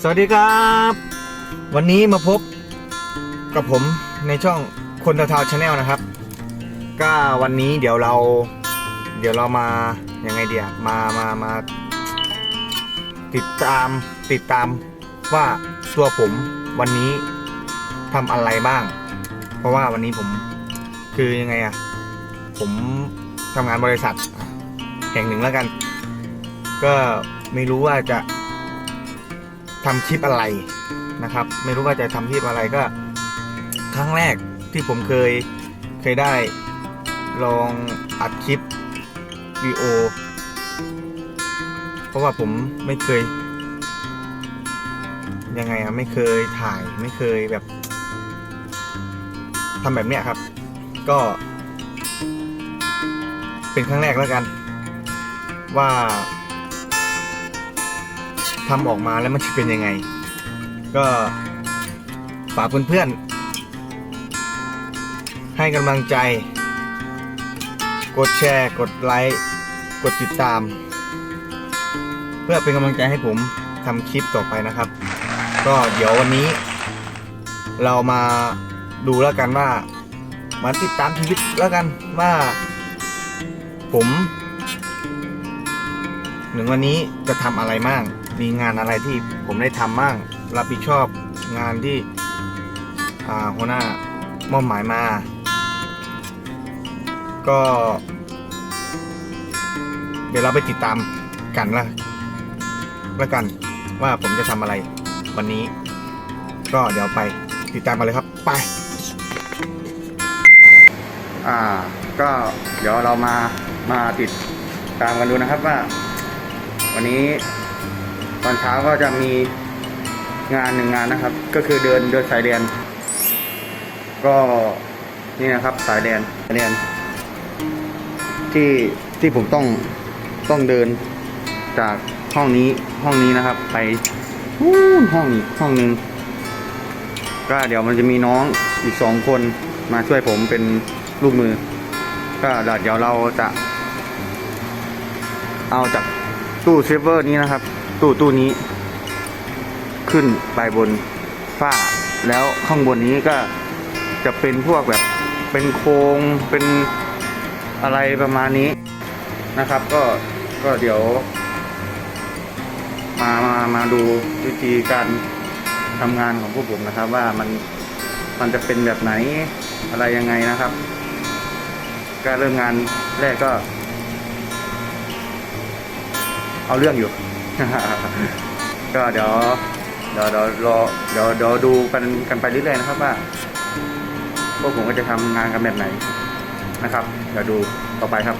สวัสดีครับ วันนี้มาพบกับผมในช่องคนทาวชาแนลนะครับ ก็วันนี้เดี๋ยวเรา เดี๋ยวเรามายังไงเดียมามามาติดตามติดตามว่าตัวผมวันนี้ทำอะไรบ้าง เพราะว่าวันนี้ผมคือยังไงอะผมทำงานบริษัทแห่งหนึ่งแล้วกัน ก็ไม่รู้ว่าจะ ทำคลิปอะไรนะครับ ไม่รู้ว่าจะทำคลิปอะไรก็ ครั้งแรกที่ผมเคยเคยได้ลองอัดคลิปวีโอเพราะว่าผมไม่เคย ยังไงอะไม่เคยถ่ายไม่เคยแบบทำแบบเนี้ยครับ ก็ เป็นครั้งแรกแล้วกัน ว่า ทำออกมาแล้วมันจะเป็นยังไง ก็ฝากเพื่อนๆ ให้กำลังใจ กดแชร์ กดไลค์ กดติดตาม เพื่อเป็นกำลังใจให้ผมทำคลิปต่อไปนะครับ ก็เดี๋ยววันนี้ เรามาดูแล้วกันว่า มาติดตามชีวิตแล้วกันว่า ผมหนึ่งวันนี้จะทำอะไรมั่ง มีงานอะไรที่ผมได้ทำมั่งรับผิดชอบงานที่อาหัวหน้ามอบหมายมา ก็ เดี๋ยวเราไปติดตามกันละล้วกันว่าผมจะทำอะไรวันนี้ ก็เดี๋ยวไปติดตามกันเลยครับไป อ่า ก็เดี๋ยวเรามามาติดตามกันดูนะครับว่า วันนี้ ตอนเช้าก็จะมีงานหนึ่งงานนะครับ ก็คือเดินเดินสายเรียน ก็นี่นะครับสายเรียนสายเรียน ที่ที่ผมต้องต้องเดินจากห้องนี้ห้องนี้นะครับ ไปห้องอีกห้องหนึ่งก็เดี๋ยวมันจะมีน้องอีกสองคนมาช่วยผมเป็นลูกมือ ก็เดี๋ยวเราจะ เอาจากตู้เซฟเวอร์นี้นะครับ ตู้ตู้นี้ ขึ้นไปบนฝ้า แล้วข้างบนนี้ก็จะเป็นพวกแบบเป็นโครงเป็นอะไรประมาณนี้นะครับ ก็ก็เดี๋ยว มามามาดูวิธีการทำงานของพวกผมนะครับ ว่ามันมันจะเป็นแบบไหนอะไรยังไงนะครับก็เริ่มงานแรกก็ เอาเรื่องอยู่ ก็เดี๋ยวเดี๋ยวเดี๋ยวรอเดี๋ยวเดี๋ยวดูกันกันไปเรื่อยๆนะครับว่าพวกผมก็จะทำงานกันแบบไหนนะครับ เดี๋ยวดูต่อไปครับ